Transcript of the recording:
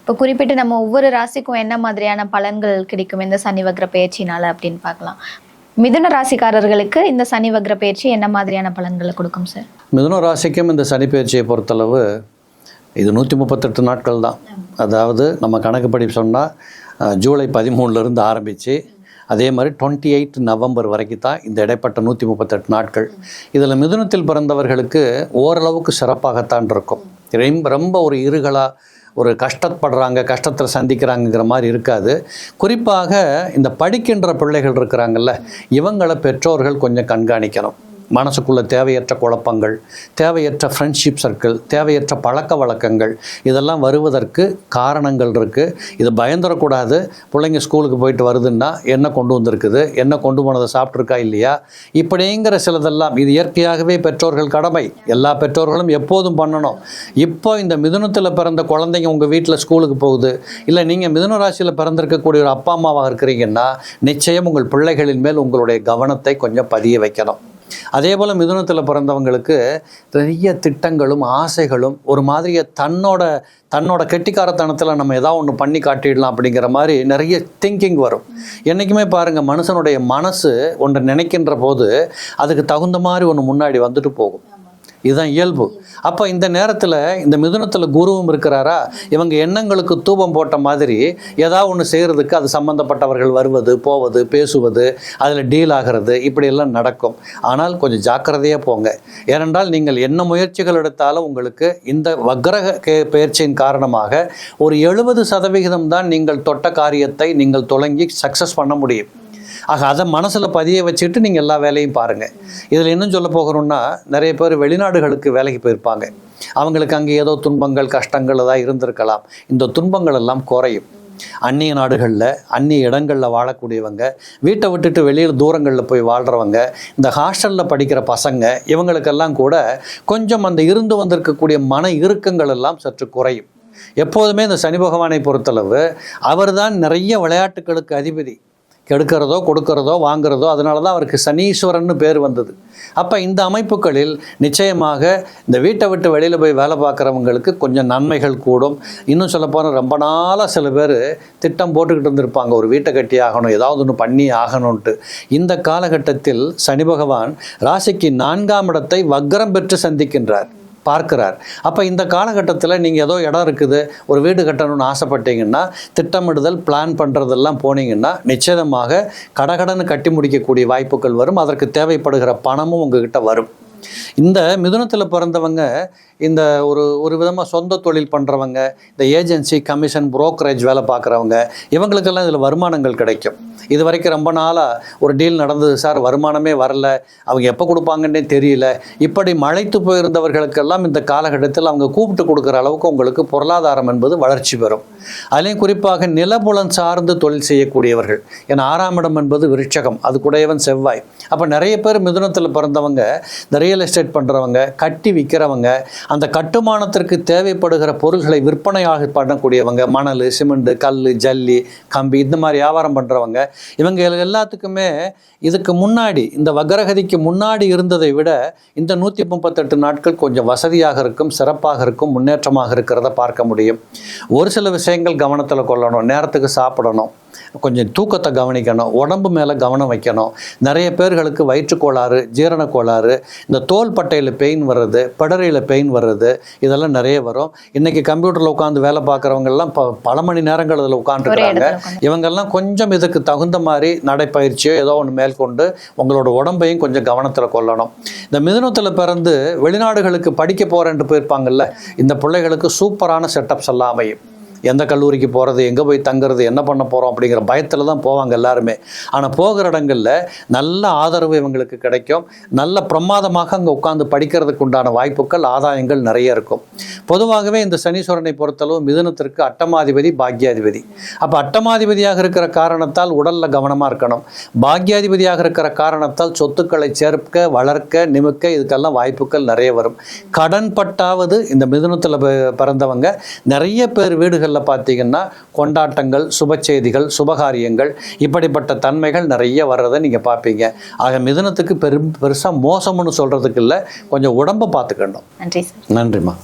இப்போ குறிப்பிட்டு நம்ம ஒவ்வொரு ராசிக்கும் என்ன மாதிரியான பலன்கள் கிடைக்கும் இந்த சனி வக்ர பயிற்சினால அப்படின்னு பார்க்கலாம். மிதுன ராசிக்காரர்களுக்கு இந்த சனி வக்ர பயிற்சி என்ன மாதிரியான பலன்களை கொடுக்கும் சார் மிதுன ராசிக்கும் இந்த சனி பயிற்சியை பொறுத்தளவு இது நூற்றி முப்பத்தெட்டு நாட்கள் தான். அதாவது நம்ம கணக்குப்படி சொன்னால் ஜூலை பதிமூணுலேருந்து ஆரம்பித்து அதே மாதிரி டுவெண்ட்டி எயிட் நவம்பர் வரைக்கும் தான் இந்த இடைப்பட்ட நூற்றி முப்பத்தெட்டு நாட்கள். இதில் மிதுனத்தில் பிறந்தவர்களுக்கு ஓரளவுக்கு சிறப்பாகத்தான் இருக்கும். ரொம்ப ரொம்ப ஒரு இருகலாக ஒரு கஷ்டப்படுறாங்க கஷ்டத்தில் சந்திக்கிறாங்கங்கிற மாதிரி இருக்காது. குறிப்பாக இந்த படிக்கின்ற பிள்ளைகள் இருக்கிறாங்கல்ல இவங்களை பெற்றோர்கள் கொஞ்சம் கண்காணிக்கணும். மனசுக்குள்ள தேவையற்ற குழப்பங்கள் தேவையற்ற ஃப்ரெண்ட்ஷிப் சர்க்கிள் தேவையற்ற பழக்க வழக்கங்கள் இதெல்லாம் வருவதற்கு காரணங்கள் இருக்குது இது பயந்துடக்கூடாது பிள்ளைங்க ஸ்கூலுக்கு போயிட்டு வருதுன்னா என்ன கொண்டு வந்திருக்குது? என்ன கொண்டு போனதை சாப்பிட்ருக்கா இல்லையா? இப்படிங்கிற சிலதெல்லாம் இது இயற்கையாகவே பெற்றோர்கள் கடமை. எல்லா பெற்றோர்களும் எப்போதும் பண்ணணும். இப்போ இந்த மிதுனத்தில் பிறந்த குழந்தைங்க உங்கள் வீட்டில் ஸ்கூலுக்கு போகுது இல்லை நீங்கள் மிதுன ராசியில் பிறந்திருக்கக்கூடிய ஒரு அப்பா அம்மாவாக இருக்கிறீங்கன்னா நிச்சயம் உங்கள் பிள்ளைகளின் மேல் உங்களுடைய கவனத்தை கொஞ்சம் பதிய வைக்கணும். அதே போல் மிதுனத்தில் பிறந்தவங்களுக்கு நிறைய திட்டங்களும் ஆசைகளும் ஒரு மாதிரியை தன்னோட தன்னோட கெட்டிக்காரத்தனத்தில் நம்ம ஏதாவது ஒன்று பண்ணி காட்டிடலாம் அப்படிங்கிற மாதிரி நிறைய திங்கிங் வரும். என்றைக்குமே பாருங்கள் மனுஷனுடைய மனசு ஒன்று நினைக்கின்ற போது அதுக்கு தகுந்த மாதிரி ஒன்று முன்னாடி வந்துட்டு போகும். இதுதான் இயல்பு. அப்போ இந்த நேரத்தில் இந்த மிதுனத்தில் குருவும் இருக்கிறாரா? இவங்க எண்ணங்களுக்கு தூபம் போட்ட மாதிரி ஏதாவது ஒன்று செய்கிறதுக்கு அது சம்மந்தப்பட்டவர்கள் வருவது போவது பேசுவது அதில் டீல் ஆகிறது இப்படியெல்லாம் நடக்கும். ஆனால் கொஞ்சம் ஜாக்கிரதையாக போங்க. ஏனென்றால் நீங்கள் என்ன முயற்சிகள் எடுத்தாலும் உங்களுக்கு இந்த வக்ரக கே பயிற்சியின் காரணமாக ஒரு எழுபது சதவிகிதம் தான் நீங்கள் தொட்ட காரியத்தை நீங்கள் தொடங்கி சக்ஸஸ் பண்ண முடியும். ஆக அதை மனசில் பதிய வச்சுட்டு நீங்கள் எல்லா வேலையும் பாருங்கள் இதில் இன்னும் சொல்ல போகிறோம்னா நிறைய பேர் வெளிநாடுகளுக்கு வேலைக்கு போயிருப்பாங்க. அவங்களுக்கு அங்கே ஏதோ துன்பங்கள் கஷ்டங்கள் ஏதாவது இருந்திருக்கலாம். இந்த துன்பங்கள் எல்லாம் குறையும். அந்நிய நாடுகளில் அந்நிய இடங்களில் வாழக்கூடியவங்க வீட்டை விட்டுட்டு வெளியில் தூரங்களில் போய் வாழ்கிறவங்க இந்த ஹாஸ்டலில் படிக்கிற பசங்க இவங்களுக்கெல்லாம் கூட கொஞ்சம் அந்த இருந்து வந்திருக்கக்கூடிய மன இறுக்கங்கள் எல்லாம் சற்று குறையும். எப்போதுமே இந்த சனி பகவானை பொறுத்தளவு அவர்தான் நிறைய விளையாட்டுகளுக்கு அதிபதி. கெடுக்கிறதோ கொடுக்கிறதோ வாங்குறதோ அதனால தான் அவருக்கு சனீஸ்வரன்னு பேர் வந்தது. அப்போ இந்த அமைப்புகளில் நிச்சயமாக இந்த வீட்டை விட்டு வெளியில் போய் வேலை பார்க்குறவங்களுக்கு கொஞ்சம் நன்மைகள் கூடும். இன்னும் சொல்லப்போனால் ரொம்ப நாளாக சில பேர் திட்டம் போட்டுக்கிட்டு இருந்திருப்பாங்க. ஒரு வீட்டை கட்டி ஆகணும் ஏதாவது ஒன்று பண்ணி ஆகணும்ன்ட்டு. இந்த காலகட்டத்தில் சனி பகவான் ராசிக்கு நான்காம் இடத்தை வக்ரம் பெற்று சந்திக்கின்றார். பார்க்கிறார். அப்போ இந்த காலகட்டத்தில் நீங்கள் ஏதோ இடம் இருக்குது ஒரு வீடு கட்டணும்னு ஆசைப்பட்டீங்கன்னா திட்டமிடுதல் பிளான் பண்ணுறதெல்லாம் போனீங்கன்னா நிச்சயமாக கடகடன்னு கட்டி முடிக்கக்கூடிய வாய்ப்புகள் வரும். அதற்கு தேவைப்படுகிற பணமும் உங்ககிட்ட வரும். இந்த மிதுனத்தில் பிறந்தவங்க இந்த ஒரு ஒரு விதமாக சொந்த தொழில் பண்ணுறவங்க இந்த ஏஜென்சி கமிஷன் புரோக்கரேஜ் வேலை பார்க்குறவங்க இவங்களுக்கெல்லாம் இதில் வருமானங்கள் கிடைக்கும். இது வரைக்கும் ரொம்ப நாளாக ஒரு டீல் நடந்தது சார் வருமானமே வரல. அவங்க எப்போ கொடுப்பாங்கன்னே தெரியல. இப்படி மழைத்து போயிருந்தவர்களுக்கெல்லாம் இந்த காலகட்டத்தில் அவங்க கூப்பிட்டு கொடுக்குற அளவுக்கு உங்களுக்கு பொருளாதாரம் என்பது வளர்ச்சி பெறும். அதுலேயும் குறிப்பாக நிலபுலன் சார்ந்து தொழில் செய்யக்கூடியவர்கள். ஏன்னா ஆறாம் இடம் என்பது விருட்சகம். அது செவ்வாய். அப்போ நிறைய பேர் மிதுனத்தில் பிறந்தவங்க நிறைய ரியல் எஸ்டேட் பண்ணுறவங்க கட்டி விற்கிறவங்க அந்த கட்டுமானத்திற்கு தேவைப்படுகிற பொருள்களை விற்பனையாக பண்ணக்கூடியவங்க மணல் சிமெண்ட் கல் ஜல்லி கம்பி இந்த மாதிரி வியாபாரம் பண்ணுறவங்க இவங்க எல்லாத்துக்குமே இதுக்கு முன்னாடி இந்த வக்ரகதிக்கு முன்னாடி இருந்ததை விட இந்த நூற்றி முப்பத்தெட்டு நாட்கள் கொஞ்சம் வசதியாக இருக்கும் சிறப்பாக இருக்கும் முன்னேற்றமாக இருக்கிறத பார்க்க முடியும். ஒரு சில விஷயங்கள் கவனத்தில் கொள்ளணும் நேரத்துக்கு சாப்பிடணும். கொஞ்சம் தூக்கத்தை கவனிக்கணும் உடம்பு மேலே கவனம் வைக்கணும். நிறைய பேர்களுக்கு வயிற்றுக் கோளாறு ஜீரண கோளாறு இந்த தோல் பட்டையில் பெயின் வர்றது படரையில் பெயின் வர்றது இதெல்லாம் நிறைய வரும். இன்றைக்கி கம்ப்யூட்டரில் உட்காந்து வேலை பார்க்குறவங்கெல்லாம் பல மணி நேரங்கள் அதில் உட்காந்துருக்காங்க இவங்கெல்லாம் கொஞ்சம் இதுக்கு தகுந்த மாதிரி நடைப்பயிற்சியோ ஏதோ ஒன்று மேற்கொண்டு உங்களோட உடம்பையும் கொஞ்சம் கவனத்தில் கொள்ளணும். இந்த மிதுனத்தில் பிறந்து வெளிநாடுகளுக்கு படிக்க போகிறேன்ட்டு போயிருப்பாங்கல்ல இந்த பிள்ளைகளுக்கு சூப்பரான செட்டப்ஸ் எல்லாம் அமையும். எந்த கல்லூரிக்கு போகிறது எங்கே போய் தங்குறது என்ன பண்ண போகிறோம் அப்படிங்கிற பயத்தில் தான் போவாங்க எல்லாருமே. ஆனால் போகிற இடங்களில் நல்ல ஆதரவு இவங்களுக்கு கிடைக்கும். நல்ல பிரமாதமாக அங்கே உட்காந்து படிக்கிறதுக்கு உண்டான வாய்ப்புகள் ஆதாயங்கள் நிறைய இருக்கும். பொதுவாகவே இந்த சனீஸ்வரனை பொறுத்தளவு மிதுனத்திற்கு அட்டமாதிபதி பாக்யாதிபதி. அப்போ அட்டமாதிபதியாக இருக்கிற காரணத்தால் உடலில் கவனமாக இருக்கணும். பாக்யாதிபதியாக இருக்கிற காரணத்தால் சொத்துக்களை சேர்க்க வளர்க்க நிமிக்க இதுக்கெல்லாம் வாய்ப்புகள் நிறைய வரும். கடன் பட்டாவது இந்த மிதுனத்தில் பிறந்தவங்க நிறைய பேர் வீடுகள் வீடுகளில் பார்த்தீங்கன்னா கொண்டாட்டங்கள் சுப செய்திகள் சுபகாரியங்கள் இப்படிப்பட்ட தன்மைகள் நிறைய வர்றதை நீங்கள் பார்ப்பீங்க. ஆக மிதுனத்துக்கு பெரும் பெருசாக மோசம்னு சொல்கிறதுக்கு இல்லை கொஞ்சம் உடம்பை பார்த்துக்கணும். நன்றி சார். நன்றிம்மா.